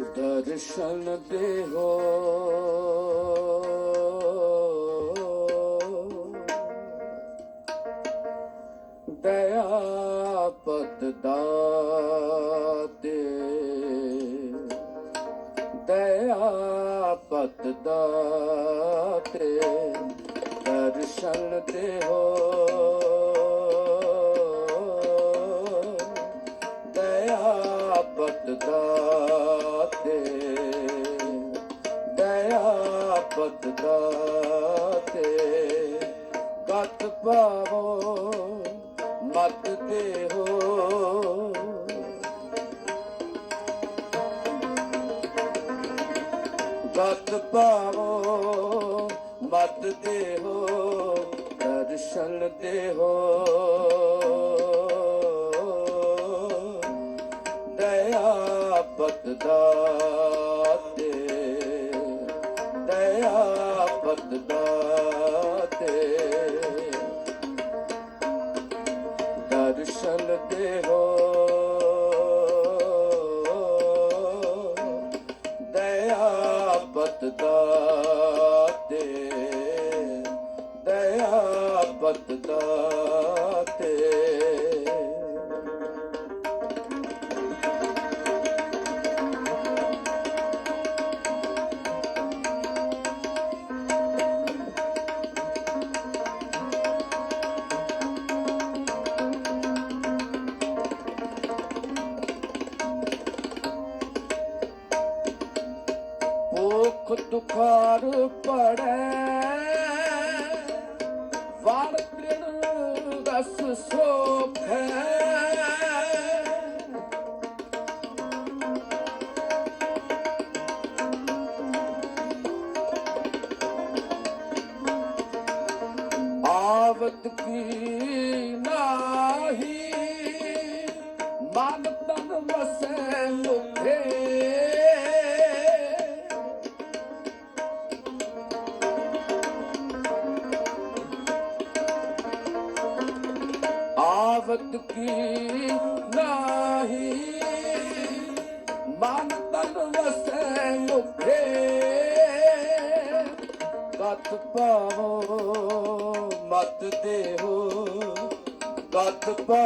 ਦਰਸ਼ਨ ਦੇਹੋ ਦਇਆ ਪਤ ਦਾਤੇ ਦਇਆ ਪਤ ਦਾਤੇ ਦਰਸ਼ਨ ਦੇਹੋ ਦਇਆ ਦਇਆ ਪਤ ਦਾਤੇ ਗਤ ਪਾਵੋ ਮਤ ਦੇਹੋ। ਗਤ ਪਾਵੋ ਮਤ ਦੇਹੋ, ਦਰਸ਼ਨ ਦੇਹੋ। ਦਇਆ ਪਤ ਦਾਤੇ ਭੁੱਖ ਦੁਖਾਰ ਪੜੈ ਵਾਰ ਤ੍ਰਿਣ ਸੋਖੈ ਆਵਤ ਕੀ ਨਾਹੀ ਮਨ ਤਨ ਵਸੈ ਮੁਖੇ ਆਵਤ ਕੀ ਨਾਹੀ? ਮਨ ਤਨ ਵਸੈ ਮੁਖੇ। ਕਤ ਪਾਵੋ ਮਤ ਦੇਹੋ। ਕਤ ਪਾਵੋ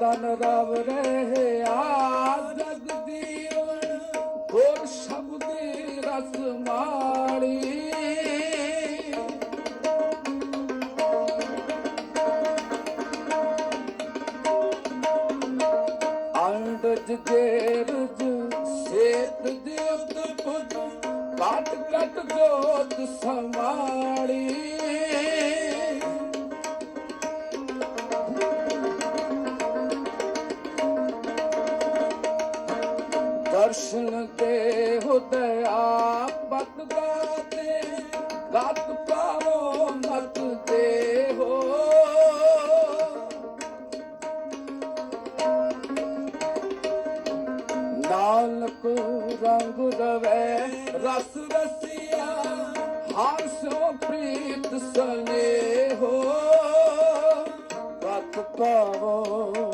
ਤਨ ਰਵ ਰਹਿਆ ਜਗਦੀਵਨ ਗੁਰ ਸ਼ਬਦੀ ਰਸ ਮਾੜੀ ਅੰਡਜ ਦੇਰਜ, ਸੇਤ ਦੇਵਤ ਪੁੱਤ ਕਾਟ ਕਟ ਜੋਤ ਸਮਾੜੀ ਦਰਸ਼ਨ ਦੇ ਹੁਦਇਆ ਪਤ ਦਾਤੇ ਗਤ ਪਾਵੋ, ਮਤ ਦੇਹੋ ਨਾਨਕ ਰੰਗ ਰਵੈ, ਰਸ ਰਸੀਆ, ਹਰ ਸੋ ਪ੍ਰੀਤ ਸਨੇਹੋ। ਗਤ ਪਾਵੋ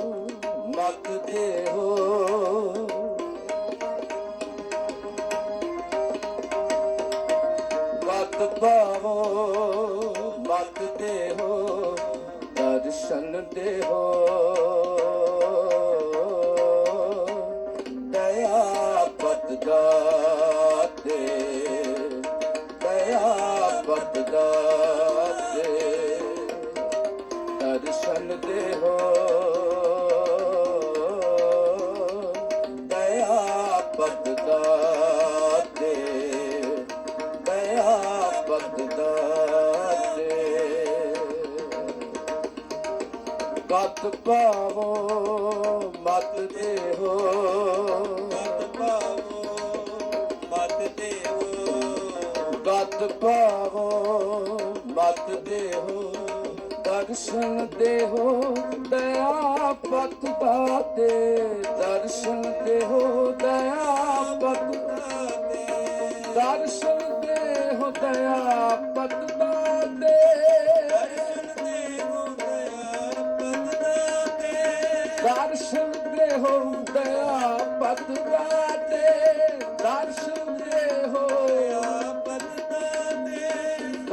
ਵੱਧਦਾ ਜੇ। ਗਤ ਪਾਵੋ ਮਤ ਗਤ ਪਾਵੋ ਮਤ ਦੇਹੋ। ਗਤ ਪਾਵੋ ਮਤ ਦੇਹੋ। ਦਇਆ ਪਤ ਬਾਤੇ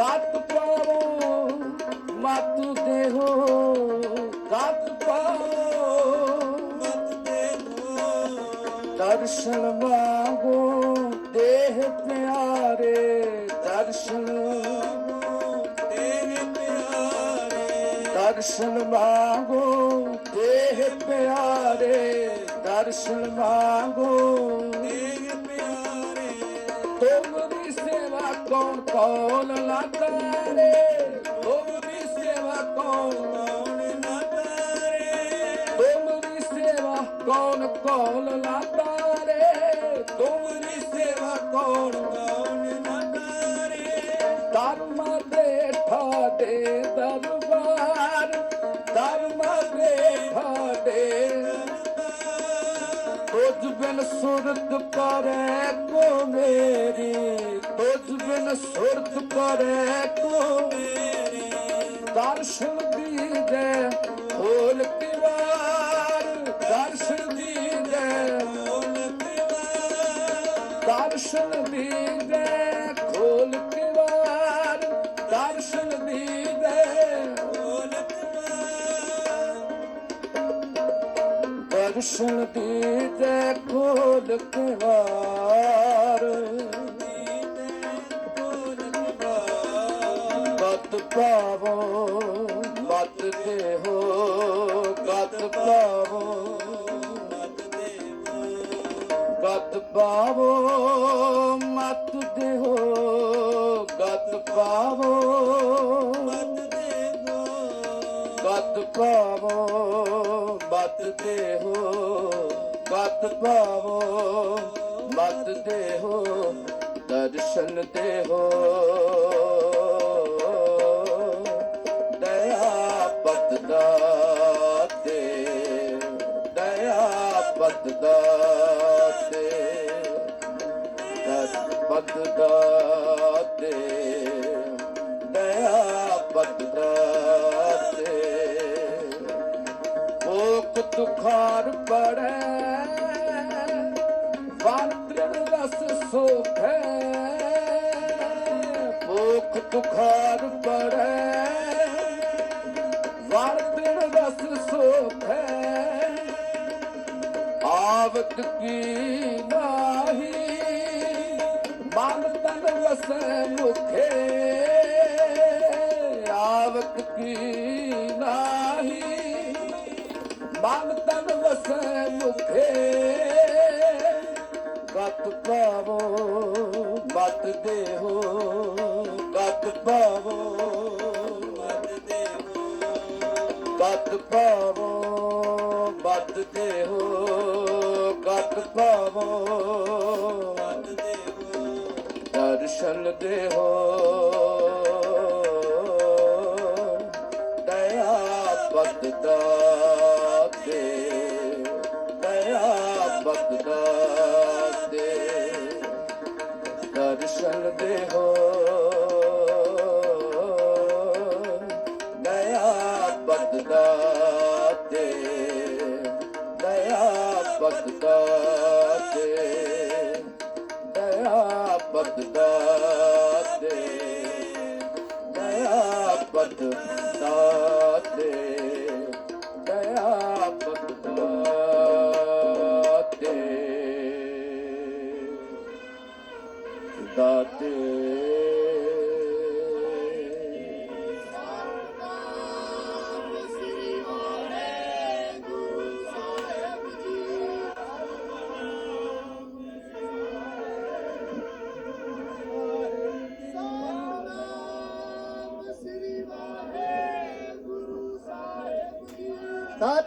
ਗਤ ਪਾਵੋ ਮਤ ਦੇਹੋ ਗਤ ਪਾਵੋ ਦਰਸ਼ਨ ਮਾਗੋ ਦੇਹ ਪਿਆਰੇ, ਦਰਸ਼ਨ ਦਰਸ਼ਨ ਮਾਗੋ ਦੇਹ ਪਿਆਰੇ, ਦਰਸ਼ਨ ਮੰਗੋ ਪਿਆਰੇ। ਸੇਵਾ ਕੌਣ ਕੌਣ ਲਾਤਾ ਰੇ? ਤੁਮਰੀ ਸੇਵਾ ਕੌਣ ਤੁਮਰੀ ਸੇਵਾ ਕੌਣ ਕੌਣ ਲਾਤਾ ਰੇ? ਤੁਮਰੀ ਸੇਵਾ ਕੌਣ ਧਰਮ ਦੇ ਠਾਡੇ ਦਰਬਾਰ, ਧਰਮ ਦੇ ਠਾਡੇ ਤੁਝ ਬਿਨ ਸੁਰਤ ਕਰੇ ਸੁਰਤ ਕਰੇ ਕੋ ਮੇਰੀ, ਦਰਸ਼ਨ ਦੀਦੇ ਖੋਲ ਕਿਵਾਰ ਦਰਸ਼ਨ ਦੀਦੇ ਦਰਸ਼ਨ ਦੀਦੇ ਖੋਲ ਕਿਵਾਰ ਦਰਸ਼ਨ ਦੀਦੇ ਦਰਸ਼ਨ ਦੀਦੇ ਖੋਲ ਕਿਵਾਰ ਪਾਵੋ ਮਤ ਦੇਹੋ ਗਤ ਪਾਵੋ ਗਤ ਪਾਵੋ ਮਤ ਦੇਹੋ ਗਤ ਪਾਵੋ ਗਤ ਪਾਵੋ ਮਤ ਦੇਹੋ ਗਤ ਪਾਵੋ ਮਤ ਦੇਹੋ ਦਰਸ਼ਨ ਦੇਹੋ ਦਇਆ ਪਤ ਦਇਆ ਪਤ ਦਾਤੇ ਤੁਖਾਰ ਪੜੈ ਵਾਤਰਨ ਰਸ ਸੋਖੈ ਭੁਖ ਤੁਖਾਰ ਪੜੈ ਵਾਤਰਨ ਰਸ ਸੋਖੈ ਆਵਤ ਕੀ ਨਾਹੀ ਤਨ ਵਸੈ ਮੁਖੇ ਆਵਤ ਕੀ ਨਾਹੀ? ਮਨ ਤਨ ਵਸੈ ਮੁਖੇ ਗਤ ਪਾਵੋ ਮਤ ਦੇਹੋ, ਗਤ ਪਾਵੋ ਗਤ ਪਾਵੋ ਮਤ ਦੇਹੋ, ਗਤ ਪਾਵੋ। ਦਰਸ਼ਨ ਦੇਹੋ ਦਇਆ ਪਤ ਦਾਤੇ